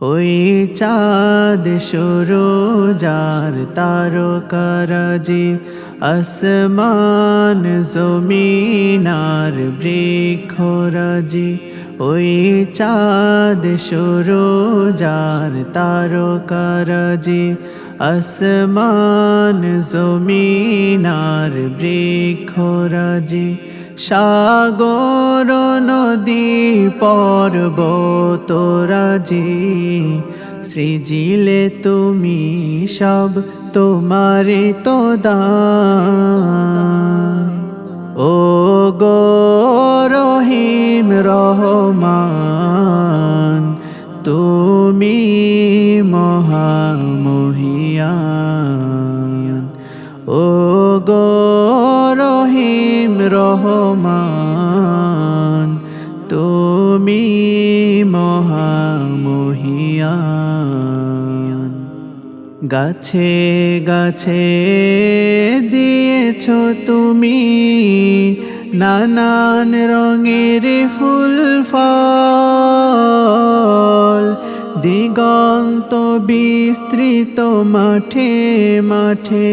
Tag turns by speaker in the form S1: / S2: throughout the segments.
S1: ওই চাঁদ সরোজার তারকারাজি আসমান জমিনার বৃক্ষরাজি। ওই চাঁদ সরোজার তারকারাজি আসমান জমিনার বৃক্ষরাজি। সাগর নদী পর্বতরাজি, সৃজিলে তুমি সব তোমারে তো ও গো রহিম রহমান, তুমি মহামহিয়ান। ও গো রহিম রহমান, তুমি মহামহিয়ান। গাছে গাছে দিয়েছ তুমি নানান রঙের ফুল, ফল। দিগন্ত বিস্তৃত মাঠে মাঠে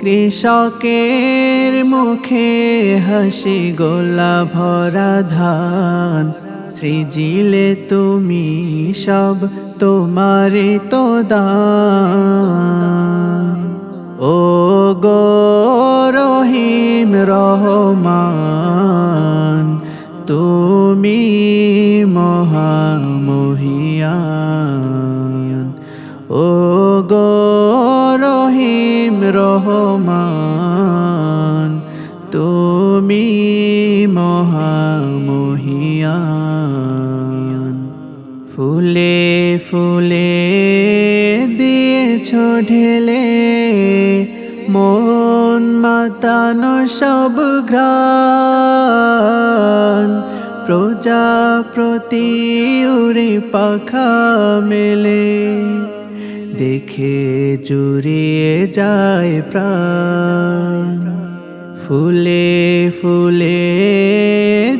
S1: কৃষকের মুখে হাসি গোলা ভরা ধান। সৃজিলে তুমি সব তোমারে তো দান। ও গো রহিম রহমান, তুমি মহামহিয়ান। ও গো রহিম রহমান, তুমি মহামহিয়ান। ফুলে ফুলে দিয়েছ ঢেলে, মন মাতানো সব ঘ্রাণ। প্রজাপ্রতি উড়ে পাখা মেলে। দেখে জুড়িয়ে যায় প্রাণ। ফুলে ফুলে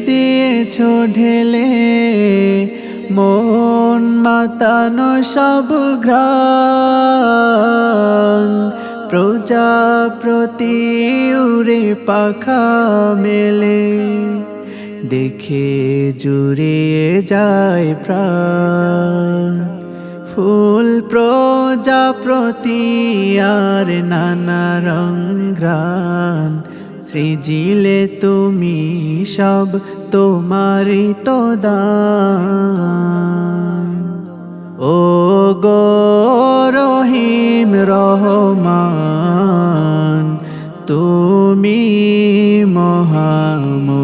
S1: দিয়েছ ঢেলে, মন মাতানো সব ঘ্রাণ। প্রজাপ্রতি উড়ে পাখা মেলে, দেখে জুড়িয়ে যায় প্রাণ। ফুল প্রজাপ্রতি আর নানা রঙ্গান সৃজিলে তুমি সব তোমারি তো দান। ও গো রহিম রহমান, তুমি মহামহিয়ান।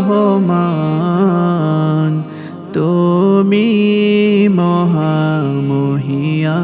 S1: রহমান তুমি মহামহিয়া।